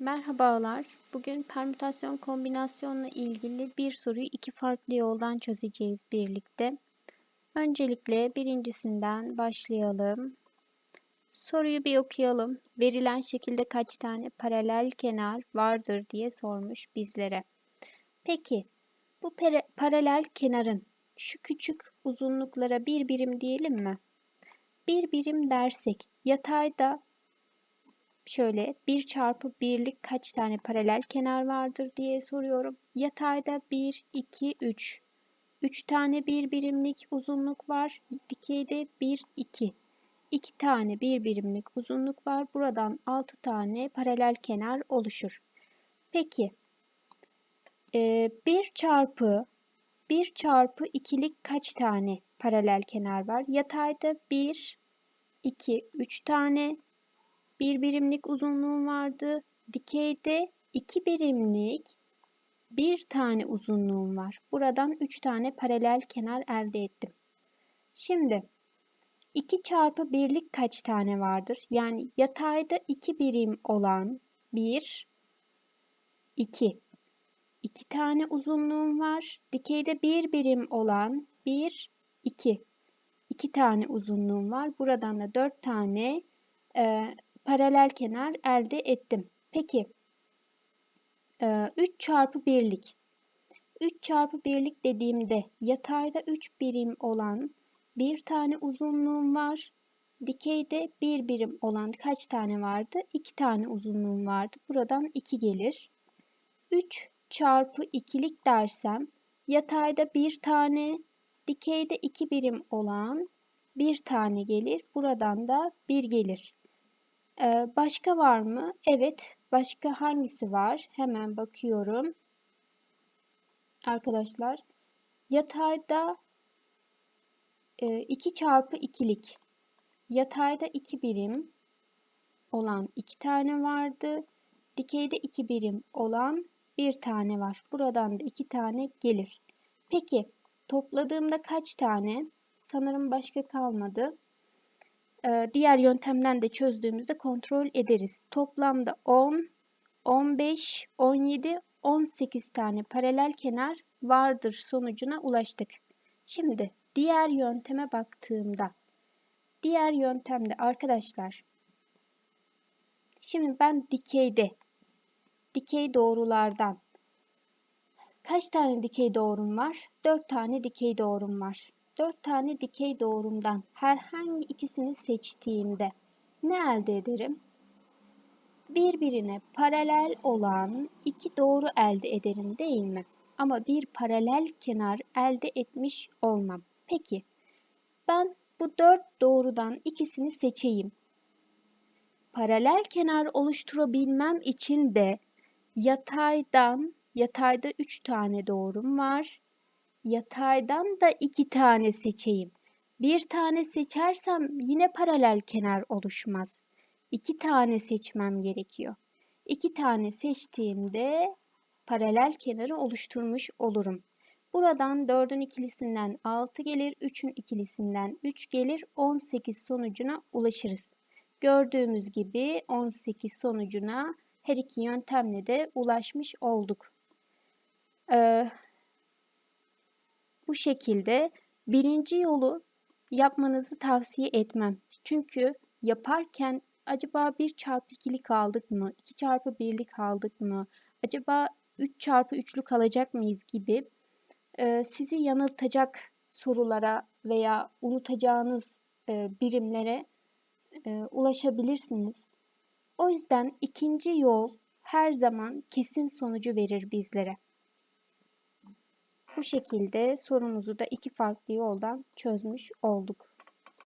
Merhabalar. Bugün permütasyon kombinasyonla ilgili bir soruyu iki farklı yoldan çözeceğiz birlikte. Öncelikle birincisinden başlayalım. Soruyu bir okuyalım. Verilen şekilde kaç tane paralel kenar vardır diye sormuş bizlere. Peki bu paralel kenarın şu küçük uzunluklara bir birim diyelim mi? Bir birim dersek yatayda şöyle 1 çarpı birlik kaç tane paralel kenar vardır diye soruyorum. Yatayda 1, 2, 3. 3 tane bir birimlik uzunluk var. Dikeyde 1, 2. 2 tane bir birimlik uzunluk var. Buradan 6 tane paralel kenar oluşur. Peki 1 çarpı 1 çarpı 2'lik kaç tane paralel kenar var? Yatayda 1, 2, 3 tane bir birimlik uzunluğum vardı. Dikeyde iki birimlik bir tane uzunluğum var. Buradan üç tane paralel kenar elde ettim. Şimdi 2 çarpı 1'lik kaç tane vardır? Yani yatayda 2 birim olan 1, 2. 2 tane uzunluğum var. Dikeyde 1 birim olan 1, 2. 2 tane uzunluğum var. Buradan da 4 tane e, paralel kenar elde ettim. Peki 3 e, çarpı birlik. 3 çarpı birlik dediğimde yatayda 3 birim olan bir tane uzunluğum var. Dikeyde bir birim olan kaç tane vardı? 2 tane uzunluğum vardı. Buradan 2 gelir. 3 çarpı 2'lik dersem yatayda bir tane, dikeyde 2 birim olan bir tane gelir. Buradan da 1 gelir. Ee, başka var mı? Evet. Başka hangisi var? Hemen bakıyorum. Arkadaşlar yatayda 2 e, çarpı 2'lik yatayda 2 birim olan 2 tane vardı. Dikeyde 2 birim olan 1 tane var. Buradan da 2 tane gelir. Peki topladığımda kaç tane? Sanırım başka kalmadı. Ee, diğer yöntemden de çözdüğümüzde kontrol ederiz. Toplamda 10, 15, 17, 18 tane paralel kenar vardır sonucuna ulaştık. Şimdi diğer yönteme baktığımda diğer yöntemde arkadaşlar şimdi ben dikeyde dikey doğrulardan kaç tane dikey doğrum var? 4 tane dikey doğrum var. 4 tane dikey doğrumdan herhangi ikisini seçtiğimde ne elde ederim? Birbirine paralel olan iki doğru elde ederim değil mi? Ama bir paralel kenar elde etmiş olmam. Peki ben bu dört doğrudan ikisini seçeyim. Paralel kenar oluşturabilmem için de yataydan yatayda 3 tane doğrum var. Yataydan da iki tane seçeyim. Bir tane seçersem yine paralel kenar oluşmaz. İki tane seçmem gerekiyor. İki tane seçtiğimde paralel kenarı oluşturmuş olurum. Buradan 4'ün ikilisinden 6 gelir, 3'ün ikilisinden 3 gelir, 18 sonucuna ulaşırız. Gördüğümüz gibi 18 sonucuna her iki yöntemle de ulaşmış olduk. Ee, bu şekilde birinci yolu yapmanızı tavsiye etmem. Çünkü yaparken acaba 1 çarpı 2'lik aldık mı? 2 çarpı 1'lik aldık mı? Acaba 3 çarpı 3'lük alacak mıyız gibi e, sizi yanıltacak sorulara veya unutacağınız e, birimlere e, ulaşabilirsiniz. O yüzden ikinci yol her zaman kesin sonucu verir bizlere. Bu şekilde sorumuzu da iki farklı yoldan çözmüş olduk.